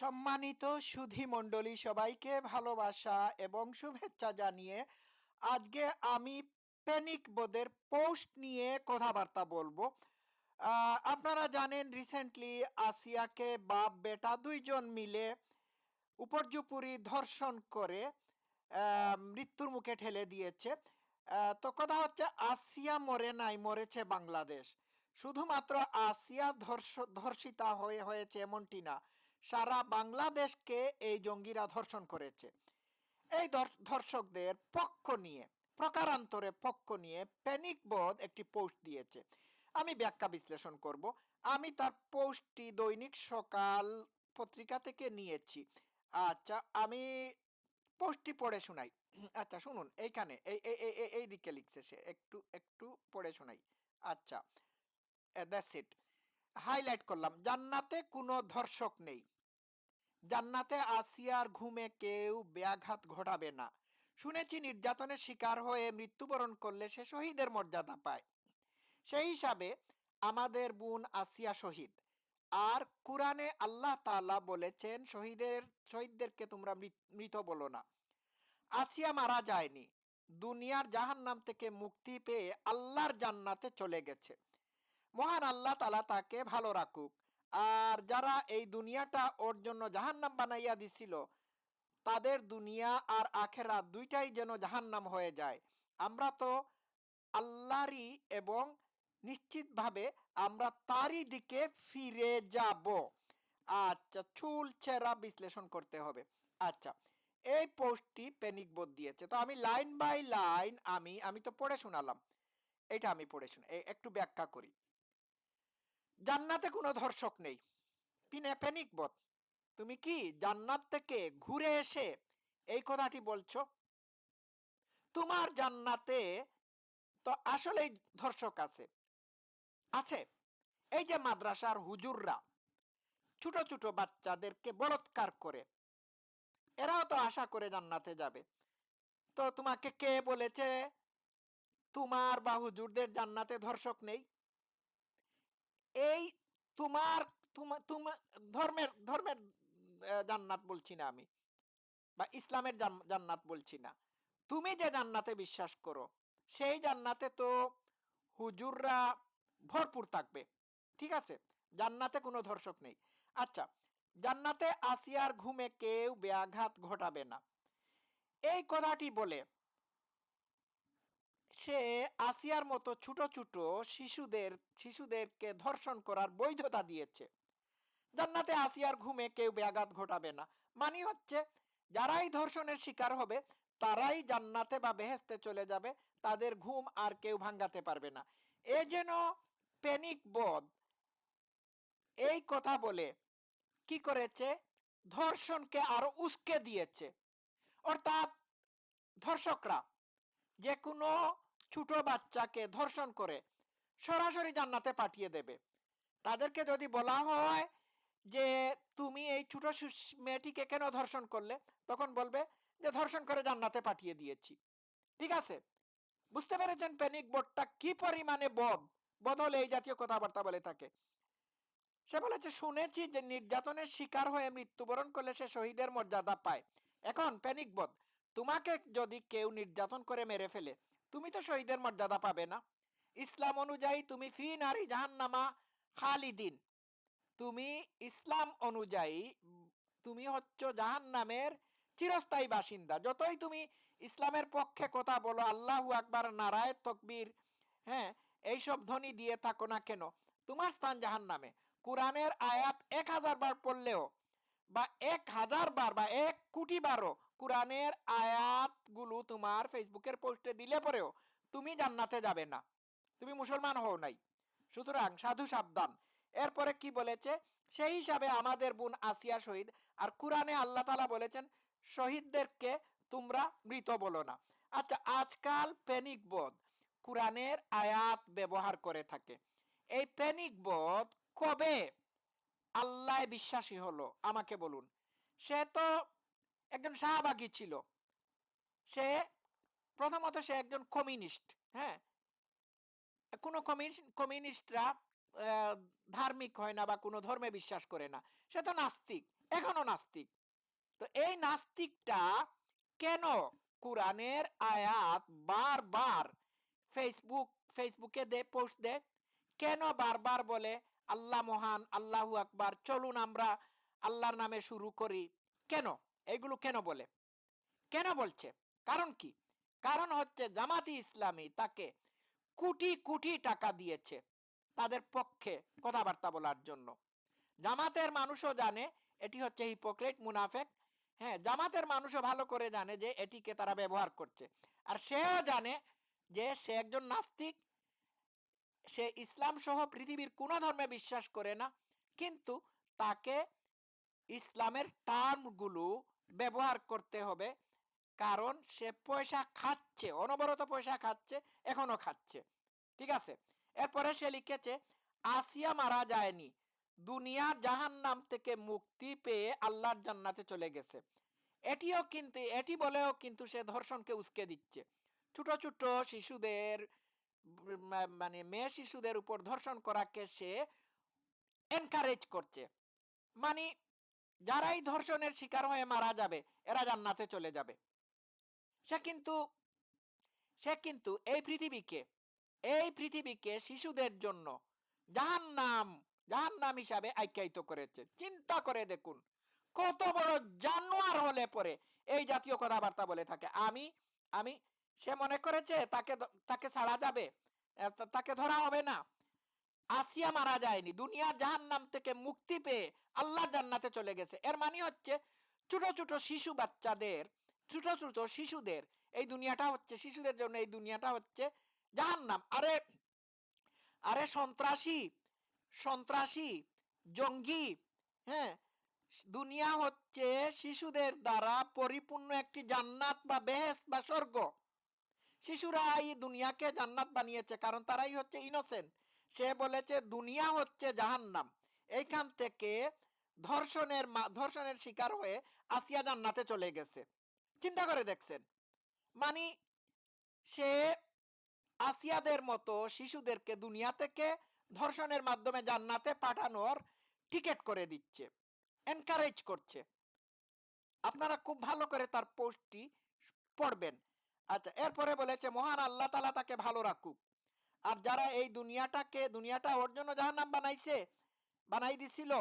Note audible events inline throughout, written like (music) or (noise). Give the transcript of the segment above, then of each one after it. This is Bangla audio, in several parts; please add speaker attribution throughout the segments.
Speaker 1: সম্মানিত সুধী মণ্ডলী সবাইকে ভালোবাসা এবং শুভেচ্ছা জানিয়ে আজকে আমি প্যানিক বোধের পোস্ট নিয়ে কথাবার্তা বলব। আপনারা জানেন রিসেন্টলি আসিয়াকে বাপ বেটা দুইজন মিলে উপর্যুপুরি ধর্ষণ করে মৃত্যুর মুখে ঠেলে দিয়েছে। তো কথা হচ্ছে আসিয়া মরে নাই, মরেছে বাংলাদেশ। শুধুমাত্র আসিয়া ধর্ষ, ধর্ষিতা হয়ে হয়েছে এমনটি না। সারা বাংলাদেশকে এই জঙ্গিরা ধর্ষণ করেছে। এই ধর- ধর্ষকদের পক্ষ নিয়ে, প্রকারান্তরে পক্ষ নিয়ে প্যানিক বোধ একটি পোস্ট দিয়েছে। আমি ব্যাখ্যা বিশ্লেষণ করব। আমি তার পোস্টটি দৈনিক সকাল পত্রিকা থেকে নিয়েছি। আচ্ছা আমি পোস্টটি পড়ে শোনাই। আচ্ছা শুনুন, এইখানে, এই এই, এই- এই- এই দিকে লিখছে সে, একটু একটু পড়ে শোনাই। আচ্ছা দ্যাটস ইট। হাইলাইট করলাম। জান্নাতে কোনো ধর্ষক নেই। জান্নাতে আসিয়ার ঘুমে কেউ ব্যাঘাত ঘটাবে না। শুনেছি নির্যাতনের শিকার হয়ে মৃত্যুবরণ করলে সে শহীদের মর্যাদা পায়। সেই হিসাবে আমাদের বোন আসিয়া শহীদ। আর কোরআনে আল্লাহ তাআলা বলেছেন, শহীদের, শহীদদেরকে তোমরা মৃত- বলো না। আসিয়া মারা যায়নি। দুনিয়ার জাহান্নাম থেকে মুক্তি পেয়ে আল্লাহর জান্নাতে চলে গেছে। মহান আল্লাহ তালা তাকে ভালো রাখুক। আর যারা এই দুনিয়াটা ওর জন্য জাহান্নাম বানাইয়া দিছিল, তাদের দুনিয়া আর আখেরা দুইটাই যেন জাহান্নাম হয়ে যায়। আমরা তো আল্লাহরই এবং নিশ্চিতভাবে আমরা তারই দিকে ফিরে যাব। আচ্ছা চুল চেরা বিশ্লেষণ করতে হবে। আচ্ছা এই পোস্টটি প্যানিক বোধ দিয়েছে। তো আমি লাইন বাই লাইন আমি আমি তো পড়ে শোনালাম। এটা আমি পড়ে শুনে একটু ব্যাখ্যা করি। জান্নাতে কোনো ধর্ষক নেই। পিনে প্যানিক বোধ তুমি কি জান্নাত থেকে ঘুরে এসে এই কথাটি বলছো? তোমার জান্নাতে তো আসলেই ধর্ষক আছে। আছে। এই যে মাদ্রাসার হুজুররা ছোট ছোট বাচ্চাদেরকে বলৎকার করে, এরাও তো আশা করে জান্নাতে যাবে। তো তোমাকে কে বলেছে? তোমার বা হুজুরদের জান্নাতে ধর্ষক নেই? এই তোমার, তোমা- তোমা, ধর্মের ধর্মের জান্নাত বলছি না আমি বা ইসলামের জান্নাত বলছি না। তুমি যে জান্নাতে বিশ্বাস করো, সেই জান্নাতে তো হুজুররা ভরপুর থাকবে, ঠিক আছে? জান্নাতে কোনো ধর্ষক নেই। আচ্ছা জান্নাতে আসিয়ার ঘুমে কেউ ব্যাঘাত ঘটাবে না। এই কথাটি বলে সে আসিয়ার মতো ছোট ছোট শিশুদের, শিশুদেরকে ধর্ষণ করার বৈধতা দিয়েছে। জান্নাতে আসিয়ার ঘুমে কেউ ব্যাঘাত ঘটাবে না। মানে হচ্ছে, যারাই ধর্ষণের শিকার হবে, তারাই জান্নাতে বা বেহেস্তে চলে যাবে, তাদের ঘুম আর কেউ ভাঙ্গাতে পারবে না। এ যেন প্যানিক বোধ, এই কথা বলে কি করেছে? ধর্ষণকে আরও উস্কে দিয়েছে। অর্থাৎ ধর্ষকরা, যে কোনো ছোট বাচ্চাকে ধর্ষণ করে সরাসরি জান্নাতে পাঠিয়ে দেবে। তাদেরকে যদি বলা হয় যে, তুমি এই ছোট মেয়েটিকে কেন ধর্ষণ করলে? তখন বলবে যে, ধর্ষণ করে জান্নাতে পাঠিয়ে দিয়েছি। ঠিক আছে? বুঝতে পেরেছেন প্যানিক বোর্ডটা কি পরিমাণে বদ, বদল এই জাতীয় কথাবার্তা বলে থাকে? সে বলেছে, শুনেছি যে নির্যাতনের শিকার হয়ে মৃত্যুবরণ করলে সে শহীদের মর্যাদা পায়। এখন প্যানিক বোধ তোমাকে যদি কেউ নির্যাতন করে মেরে ফেলে তুমি তো শহীদের মর্যাদা পাবে না। ইসলাম অনুযায়ী তুমি ফি নারী জাহান্নামা খালিদিন। তুমি ইসলাম অনুযায়ী তুমি হচ্ছ জাহান নামের চিরস্থায়ী বাসিন্দা। যতই তুমি ইসলামের পক্ষে কথা বলো, আল্লাহু আকবার, নারায়, তকবীর হ্যাঁ এইসব ধ্বনি দিয়ে থাকো না কেন? তোমার স্থান জাহান নামে কোরআনের আয়াত এক হাজার বার পড়লেও বা এক হাজার বার বা এক কোটি বারও কোরআনের আয়াতগুলো তোমার ফেসবুকের পোস্টে দিলে পরেও তুমি জান্নাতে যাবে না। তুমি মুসলমান হও নাই। সুতরাং সাধু সাবধান। এরপরে কি বলেছে? সেই হিসাবে আমাদের বোন আসিয়া শহীদ, আর কোরআনে আল্লাহ তালা বলেছেন, শহীদদেরকে তোমরা মৃত বলো না। আচ্ছা আজকাল প্যানিক বোধ কোরআনের আয়াত ব্যবহার করে থাকে। এই প্যানিক বোধ কবে? আল্লাহ বিশ্বাসী হলো, আমাকে বলুন। সে তো একজন শাহবাগী ছিল। সে প্রথমত সে একজন কমিউনিস্ট হ্যাঁ? কোনো কমিউনিস্টরা ধার্মিক হয় না বা কোনো ধর্মে বিশ্বাস করে না। সে তো নাস্তিক এখনও নাস্তিক। তো এই নাস্তিকটা কেন কোরআনের আয়াত বারবার ফেসবুক ফেসবুকে দে পোস্ট দেয় কেন বারবার বলে, আল্লাহ মহান, আল্লাহু আকবার, চলুন আমরা আল্লাহর নামে শুরু করি কেন? এগুলো কেন বলে? কেন বলছে? কারণ কি? কারণ হচ্ছে জামাতি ইসলামী তাকে কোটি কোটি টাকা দিয়েছে তাদের পক্ষে কথাবার্তা বলার জন্য। জামাতের মানুষও জানে এটি হচ্ছে হিপোক্রেট মুনাফেক। হ্যাঁ জামাতের মানুষও ভালো করে জানে যে এটিকে তারা ব্যবহার করছে। আর সেও জানে যে সে একজন নাস্তিক, সে ইসলাম সহ পৃথিবীর কোনো ধর্মে বিশ্বাস করে না। কিন্তু তাকে ইসলামের টার্মগুলো ব্যবহার করতে হবে। কারণ সে পয়সা খাচ্ছে, অনবরত পয়সা খাচ্ছে, এখনও খাচ্ছে। ঠিক আছে? এরপরে সে লিখেছে, আসিয়া মারা যায়নি। দুনিয়ার জাহান নাম থেকে মুক্তি পেয়ে আল্লাহর জান্নাতে চলে গেছে। এটিও কিন্তু, এটি বলেও কিন্তু সে ধর্ষণকে উস্কে দিচ্ছে। ছোট ছোট শিশুদের মানে মেয়ে শিশুদের উপর ধর্ষণ করাকে সে এনকারেজ করছে। মানে যারাই ধর্ষণের শিকার হয়ে মারা যাবে, এরা জান্নাতে চলে যাবে। সে কিন্তু সে কিন্তু এই পৃথিবীকে এই পৃথিবীকে শিশুদের জন্য জাহান্নাম জাহান্নাম হিসাবে আখ্যায়িত করেছে। চিন্তা করে দেখুন, কত বড় জানোয়ার হলে পরে এই জাতীয় কথাবার্তা বলে থাকে। আমি আমি, সে মনে করেছে, তাকে তাকে ছাড়া যাবে তাকে ধরা হবে না। আসিয়া মারা যায়নি। দুনিয়ার জাহান্নাম থেকে মুক্তি পেয়ে আল্লাহ জান্নাতে চলে গেছে। এর মানে হচ্ছে ছোট ছোট শিশু বাচ্চাদের, ছোট ছোট শিশুদের, এই দুনিয়াটা হচ্ছে, শিশুদের জন্য এই দুনিয়াটা হচ্ছে জাহান্নাম। আরে আরে সন্ত্রাসী সন্ত্রাসী, জঙ্গি হ্যাঁ? দুনিয়া হচ্ছে শিশুদের দ্বারা পরিপূর্ণ একটি জান্নাত বা বেহেস বা স্বর্গ। শিশুরা এই দুনিয়াকে জান্নাত বানিয়েছে, কারণ তারাই হচ্ছে ইনোসেন্ট সে বলেছে, দুনিয়া হচ্ছে জাহান্নাম। এইখান থেকে ধর্ষণের ধর্ষণের শিকার হয়ে আসিয়া জান্নাতে চলে গেছে। চিন্তা করে দেখছেন। মানে সে আসিয়াদের মতো শিশুদেরকে দুনিয়া থেকে ধর্ষণের মাধ্যমে জান্নাতে পাঠানোর টিকেট করে দিচ্ছে এনকারেজ করছে। আপনারা খুব ভালো করে তার পোস্টটি পড়বেন। আচ্ছা এরপরে বলেছে, মহান আল্লাহ তালা তাকে ভালো রাখুক। আর যারা এই দুনিয়াটাকে, দুনিয়াটা ওর জন্য জাহান্নাম বানাইছে, বানাই দিছিল,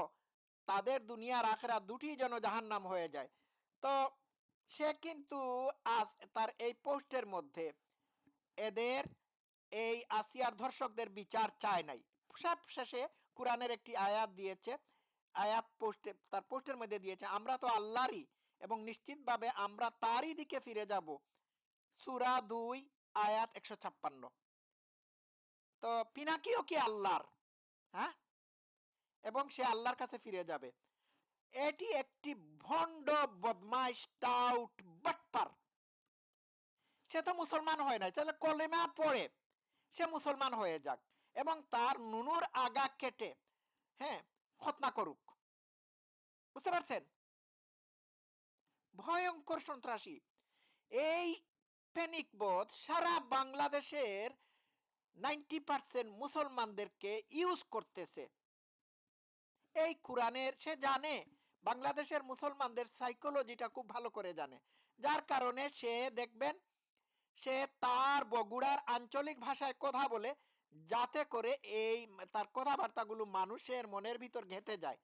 Speaker 1: তাদের দুনিয়ার আখেরা দুটি যেন জাহান্নাম হয়ে যায়। তো সে কিন্তু আজ তার এই পোস্টের মধ্যে এদের এই আসিয়ার ধর্ষকদের বিচার চায় নাই। সব শেষে কোরআনের একটি আয়াত দিয়েছে, আয়াত পোস্টে, তার পোস্টের মধ্যে দিয়েছে, আমরা তো আল্লাহরই এবং নিশ্চিতভাবে আমরা তারই দিকে ফিরে যাব। সুরা দুই, আয়াত একশো ছাপ্পান্ন। তো পিনাকিও কি আল্লাহর? হ্যাঁ? এবং সে আল্লাহর কাছে ফিরে যাবে। এটি একটি ভণ্ড, বদমাইশ, টাউট, বাটপার। সে তো মুসলমান হয় নাই, তাহলে কলেমা পড়ে। সে মুসলমান হয়ে যাক এবং তার নুনুর আগা কেটে হ্যাঁ খতনা করুক। বুঝতে পারছেন? ভয়ঙ্কর সন্ত্রাসী। এই প্যানিক বোধ সারা বাংলাদেশের নাইনটি পার্সেন্ট মুসলমানদেরকে ইউজ করতেছে। এই কোরআনের সে জানে, বাংলাদেশের মুসলমানদের সাইকোলজিটা খুব ভালো করে জানে। যার কারণে সে দেখবেন, সে তার বগুড়ার আঞ্চলিক ভাষায় কথা বলে, যাতে করে এই তার কথাবার্তাগুলো মানুষের মনের ভিতর ঘেঁটে যায়।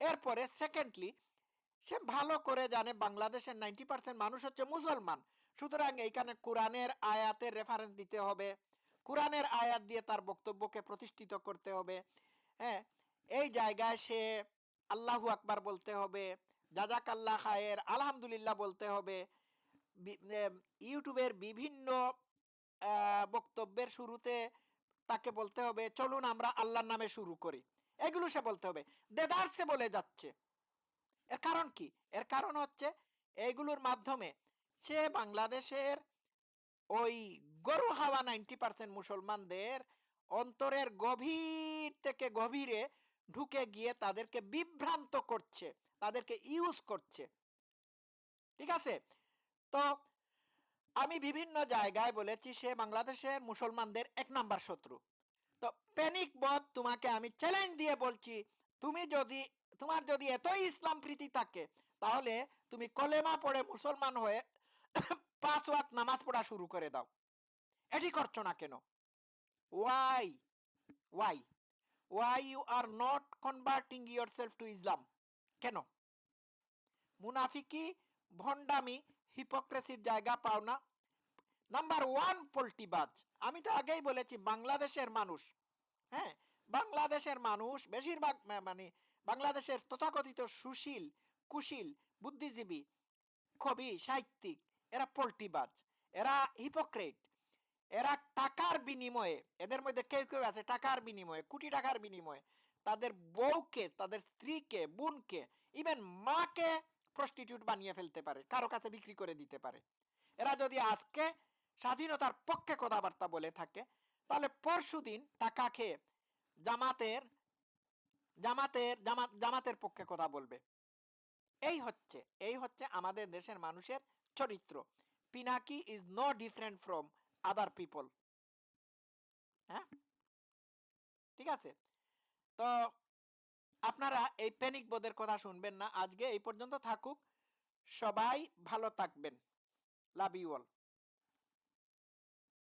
Speaker 1: এরপরে সেকেন্ডলি সে ভালো করে জানে বাংলাদেশের নাইনটি পার্সেন্ট মানুষ হচ্ছে মুসলমান। সুতরাং এইখানে কোরআনের আয়াতের রেফারেন্স দিতে হবে। কোরআনের আয়াত দিয়ে তার বক্তব্যকে প্রতিষ্ঠিত করতে হবে। হ্যাঁ এই জায়গায় সে আল্লাহু আকবার বলতে হবে জাজাক আল্লাহ খায়ের, আলহামদুলিল্লাহ বলতে হবে। ইউটিউবের বিভিন্ন বক্তব্যের শুরুতে তাকে বলতে হবে, চলুন আমরা আল্লাহর নামে শুরু করি। এগুলো সে বলতে হবে। দেদারসে বলে যাচ্ছে। এর কারণ কি? এর কারণ হচ্ছে, এইগুলোর মাধ্যমে সে বাংলাদেশের ওই গরু হাওয়া নাইনটি পার্সেন্ট মুসলমানদের অন্তরের গভীর থেকে গভীরে ঢুকে গিয়ে তাদেরকে বিভ্রান্ত করছে, তাদেরকে ইউজ করছে। ঠিক আছে? তো আমি বিভিন্ন জায়গায় বলেছি, সে বাংলাদেশের মুসলমানদের এক নাম্বার শত্রু। তো প্যানিক বধ তোমাকে আমি চ্যালেঞ্জ দিয়ে বলছি, তুমি যদি, তোমার যদি এতই ইসলাম প্রীতি থাকে, তাহলে তুমি কলেমা পড়ে মুসলমান হয়ে (coughs) পাঁচ ওয়াক্ত নামাজ পড়া শুরু করে দাও। এটি করছ না কেন? Why why why you are not converting yourself to Islam কেন? মুনাফিকি, ভণ্ডামি হিপোক্রেসির জায়গা পাও না। নাম্বার ওয়ান পোল্টিবাজ। আমি তো আগেই বলেছি, বাংলাদেশের মানুষ হ্যাঁ? বাংলাদেশের মানুষ, বেশিরভাগ মানে বাংলাদেশের তথাকথিত সুশীল, কুশীল, বুদ্ধিজীবী, কবি, সাহিত্যিক, এরা পোল্টিবাজ। এরা হিপোক্রেট এরা টাকার বিনিময়ে, এদের মধ্যে কেউ কেউ আছে টাকার বিনিময়ে, কোটি টাকার বিনিময়ে, তাদের বউকে, তাদের স্ত্রীকে, বোনকে ইভেন মাকে প্রস্টিটিউট বানিয়ে ফেলতে পারে, কারও কাছে বিক্রি করে দিতে পারে। এরা যদি আজকে স্বাধীনতার পক্ষে কথাবার্তা বলে থাকে, তাহলে পরশুদিন টাকা খেয়ে জামাতের জামাতের জামাত জামাতের পক্ষে কথা বলবে। এই হচ্ছে এই হচ্ছে আমাদের দেশের মানুষের চরিত্র। Pinaki is no different from other people হ্যাঁ? ঠিক আছে? তো আপনারা এই প্যানিক বোধের কথা শুনবেন না। আজকে এই পর্যন্ত থাকুক। সবাই ভালো থাকবেন। Love you all